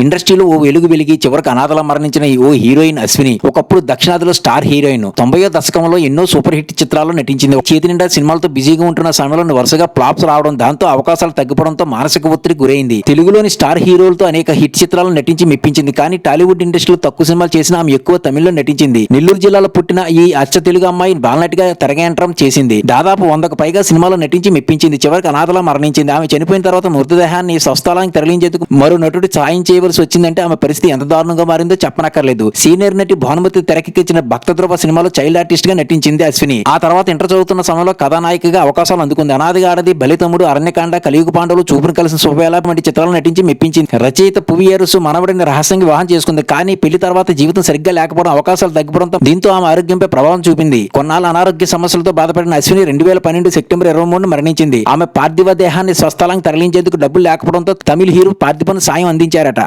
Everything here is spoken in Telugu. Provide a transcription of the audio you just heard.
ఇండస్ట్రీలో ఓ వెలుగు వెలిగి చివరికి అనాథలా మరణించిన ఈ ఓ హీరోయిన్ అశ్విని ఒకప్పుడు దక్షిణాదిలో స్టార్ హీరోయిన్. తొంభై దశకంలో ఎన్నో సూపర్ హిట్ చిత్రాల్లో నటించింది. చేతి నిండా సినిమాలతో బిజీగా ఉంటున్న సమయంలో వరుసగా ఫ్లాప్స్ రావడం దాంతో అవకాశాలు తగ్గిపోవడంతో మానసిక ఒత్తిడి గురైంది. తెలుగులోని స్టార్ హీరోలతో అనేక హిట్ చిత్రాలను నటించి మెప్పించింది. కానీ టాలీవుడ్ ఇండస్ట్రీలో తక్కువ సినిమాలు చేసిన ఆమె ఎక్కువ తమిళ్ళో నటించింది. నెల్లూరు జిల్లాలో పుట్టిన ఈ అచ్చ తెలుగు అమ్మాయి బాలనటిగా తెరగేంటం చేసింది. దాదాపు వందకు పైగా సినిమాలు నటించి మెప్పించింది. చివరికి అనాథలా మరణించింది. ఆమె చనిపోయిన తర్వాత మృతదేహాన్ని స్వస్థలానికి తరలించేందుకు మరో నటుడు సాయం చేయవలసి వచ్చిందంటే ఆమె పరిస్థితి ఎంత దారుణంగా మారిందో చెప్పనక్కర్లేదు. సీనియర్ నటి భానుమతి తెరకెక్కించిన భక్త ధ్రువ సినిమాలో చైల్డ్ ఆర్టిస్ట్గా నటించింది అశ్విని. ఆ తర్వాత ఇంటర్ చదువుతున్న సమయంలో కథానాయికగా అవకాశాలు అందుకుంది. అనాదిగా ఆడది బలితముడు అరణ్యకాండ కలియుగ పాండవులు చూపును కలిసిన శుభవేళ వంటి చిత్రాలు నటించి మెప్పించింది. రచయిత పువియరుసు మనవడిని రహస్యంగా వివాహం చేసుకుంది. కానీ పెళ్ళి తర్వాత జీవితం సరిగ్గా లేకపోవడం అవకాశాలు తగ్గిపోవడంతో దీంతో ఆమె ఆరోగ్యంపై ప్రభావం చూపింది. కొన్నాళ్ళ అనారోగ్య సమస్యలతో బాధపడిన అశ్విని రెండు వేల పన్నెండు సెప్టెంబర్ ఇరవై మూడు మరణించింది. ఆమె పార్థివ దేహాన్ని స్వస్థలానికి తరలించేందుకు డబ్బులు లేకపోవడంతో తమిళ హీరో పార్థిపన్ సాయం అందించారట.